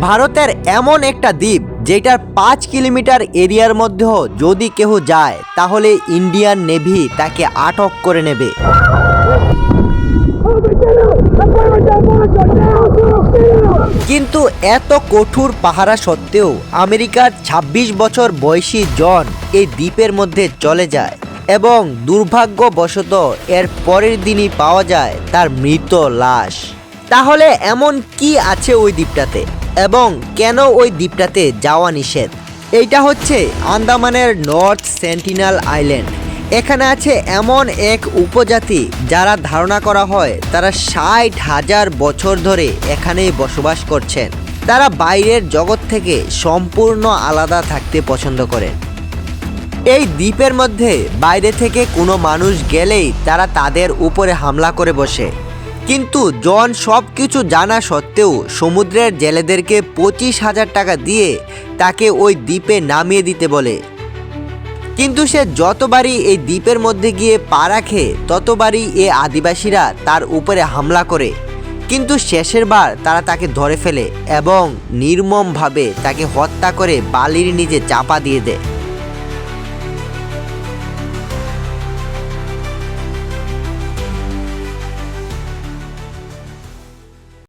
ভারতের এমন একটা দ্বীপ যেটার পাঁচ কিলোমিটার এরিয়ার মধ্যেও যদি কেউ যায়, তাহলে ইন্ডিয়ান নেভি তাকে আটক করে নেবে। কিন্তু এত কঠোর পাহারা সত্ত্বেও আমেরিকার ২৬ বছর বয়সী জন এই দ্বীপের মধ্যে চলে যায় এবং দুর্ভাগ্যবশত এর পরের দিনই পাওয়া যায় তার মৃত লাশ। তাহলে এমন কি আছে ওই দ্বীপটাতে? এবং কেন ওই দ্বীপটাতে যাওয়া নিষেধ? এইটা হচ্ছে আন্দামানের নর্থ সেন্টিনাল আইল্যান্ড। এখানে আছে এমন এক উপজাতি যারা ধারণা করা হয় তারা ষাট হাজার বছর ধরে এখানেই বসবাস করছেন। তারা বাইরের জগৎ থেকে সম্পূর্ণ আলাদা থাকতে পছন্দ করেন। এই দ্বীপের মধ্যে বাইরে থেকে কোনো মানুষ গেলেই তারা তাদের উপরে হামলা করে বসে। কিন্তু জন সব কিছু জানা সত্ত্বেও সমুদ্রের জেলেদেরকে পঁচিশ হাজার টাকা দিয়ে তাকে ওই দ্বীপে নামিয়ে দিতে বলে। কিন্তু সে যতবারই এই দ্বীপের মধ্যে গিয়ে পা রাখে, ততবারই এ আদিবাসীরা তার উপরে হামলা করে। কিন্তু শেষের বার তারা তাকে ধরে ফেলে এবং নির্মমভাবে তাকে হত্যা করে বালির নিচে চাপা দিয়ে দেয়।